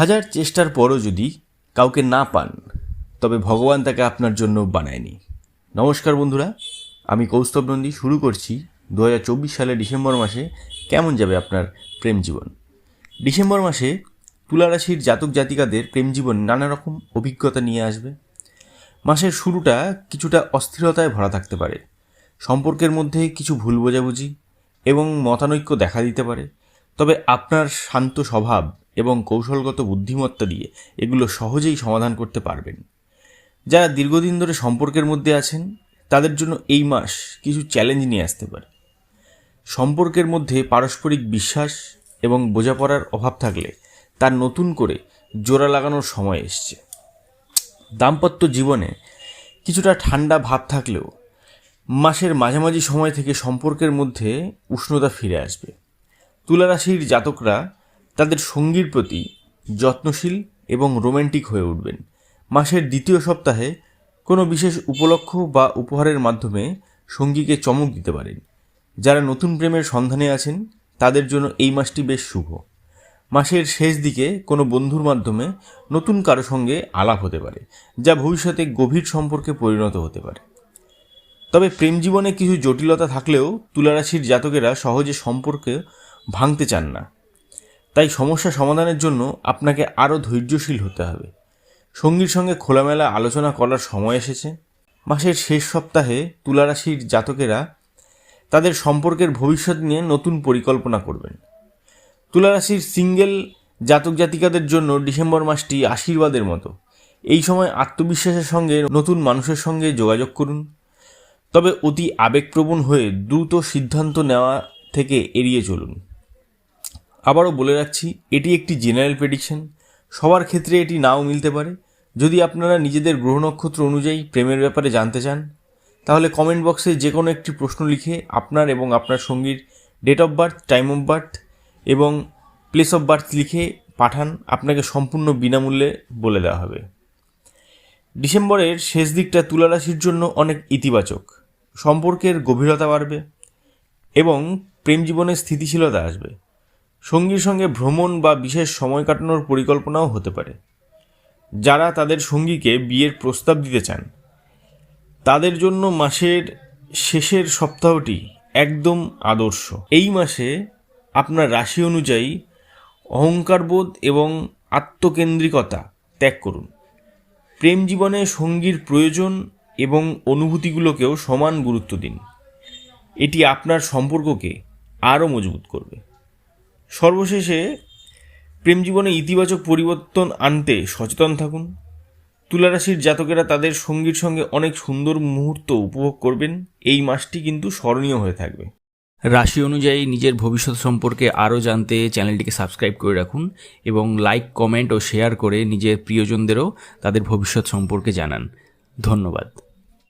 হাজার চেষ্টার পরও যদি কাউকে না পান, তবে ভগবান তাকে আপনার জন্য বানায়নি। নমস্কার বন্ধুরা, আমি কৌস্তব নন্দী, শুরু করছি দু সালের ডিসেম্বর মাসে কেমন যাবে আপনার প্রেম জীবন? ডিসেম্বর মাসে তুলা রাশির জাতক জাতিকাদের প্রেম জীবন নানা রকম অভিজ্ঞতা নিয়ে আসবে। মাসের শুরুটা কিছুটা অস্থিরতায় ভরা থাকতে পারে। সম্পর্কের মধ্যে কিছু ভুল বোঝাবুঝি এবং মতানৈক্য দেখা দিতে পারে। তবে আপনার শান্ত স্বভাব এবং কৌশলগত বুদ্ধিমত্তা দিয়ে এগুলো সহজেই সমাধান করতে পারবেন। যারা দীর্ঘদিন ধরে সম্পর্কের মধ্যে আছেন, তাদের জন্য এই মাস কিছু চ্যালেঞ্জ নিয়ে আসতে পারে। সম্পর্কের মধ্যে পারস্পরিক বিশ্বাস এবং বোঝাপড়ার অভাব থাকলে তার নতুন করে জোড়া লাগানোর সময় এসছে। দাম্পত্য জীবনে কিছুটা ঠান্ডা ভাব থাকলেও মাসের মাঝামাঝি সময় থেকে সম্পর্কের মধ্যে উষ্ণতা ফিরে আসবে। তুলারাশির জাতকরা তাদের সঙ্গীর প্রতি যত্নশীল এবং রোম্যান্টিক হয়ে উঠবেন। মাসের দ্বিতীয় সপ্তাহে কোনো বিশেষ উপলক্ষ বা উপহারের মাধ্যমে সঙ্গীকে চমক দিতে পারেন। যারা নতুন প্রেমের সন্ধানে আছেন, তাদের জন্য এই মাসটি বেশ শুভ। মাসের শেষ দিকে কোনো বন্ধুর মাধ্যমে নতুন কারও সঙ্গে আলাপ হতে পারে, যা ভবিষ্যতে গভীর সম্পর্কে পরিণত হতে পারে। তবে প্রেম জীবনে কিছু জটিলতা থাকলেও তুলারাশির জাতকেরা সহজে সম্পর্কে ভাঙতে চান না। তাই সমস্যা সমাধানের জন্য আপনাকে আরও ধৈর্যশীল হতে হবে। সঙ্গীর সঙ্গে খোলামেলা আলোচনা করার সময় এসেছে। মাসের শেষ সপ্তাহে তুলারাশির জাতকেরা তাদের সম্পর্কের ভবিষ্যৎ নিয়ে নতুন পরিকল্পনা করবেন। তুলারাশির সিঙ্গেল জাতক জাতিকাদের জন্য ডিসেম্বর মাসটি আশীর্বাদের মতো। এই সময় আত্মবিশ্বাসের সঙ্গে নতুন মানুষের সঙ্গে যোগাযোগ করুন। তবে অতি আবেগপ্রবণ হয়ে দ্রুত সিদ্ধান্ত নেওয়া থেকে এড়িয়ে চলুন। আবারও বলে রাখছি, এটি একটি জেনারেল প্রেডিকশন সবার ক্ষেত্রে এটি নাও মিলতে পারে। যদি আপনারা নিজেদের গ্রহ নক্ষত্র অনুযায়ী প্রেমের ব্যাপারে জানতে চান, তাহলে কমেন্ট বক্সে যে কোনো একটি প্রশ্ন লিখে আপনার এবং আপনার সঙ্গীর date of birth time of birth এবং প্লেস অফ বার্থ লিখে পাঠান। আপনাকে সম্পূর্ণ বিনামূল্যে বলে দেওয়া হবে। ডিসেম্বরের শেষ দিকটা তুলা রাশির জন্য অনেক ইতিবাচক। সম্পর্কের গভীরতা বাড়বে এবং প্রেম জীবনে স্থিতিশীলতা আসবে। সঙ্গীর সঙ্গে ভ্রমণ বা বিশেষ সময় কাটানোর পরিকল্পনাও হতে পারে। যারা তাদের সঙ্গীকে বিয়ের প্রস্তাব দিতে চান, তাদের জন্য মাসের শেষের সপ্তাহটি একদম আদর্শ। এই মাসে আপনার রাশি অনুযায়ী অহংকারবোধ এবং আত্মকেন্দ্রিকতা ত্যাগ করুন। প্রেম জীবনে সঙ্গীর প্রয়োজন এবং অনুভূতিগুলোকেও সমান গুরুত্ব দিন। এটি আপনার সম্পর্ককে আরও মজবুত করবে। সর্বশেষে প্রেম জীবনে ইতিবাচক পরিবর্তন আনতে সচেতন থাকুন। তুলারাশির জাতকেরা তাদের সঙ্গীর সঙ্গে অনেক সুন্দর মুহূর্ত উপভোগ করবেন। এই মাসটি কিন্তু স্মরণীয় হয়ে থাকবে। রাশি অনুযায়ী নিজের ভবিষ্যৎ সম্পর্কে আরও জানতে চ্যানেলটিকে সাবস্ক্রাইব করে রাখুন এবং লাইক, কমেন্ট ও শেয়ার করে নিজের প্রিয়জনদেরও তাদের ভবিষ্যৎ সম্পর্কে জানান। ধন্যবাদ।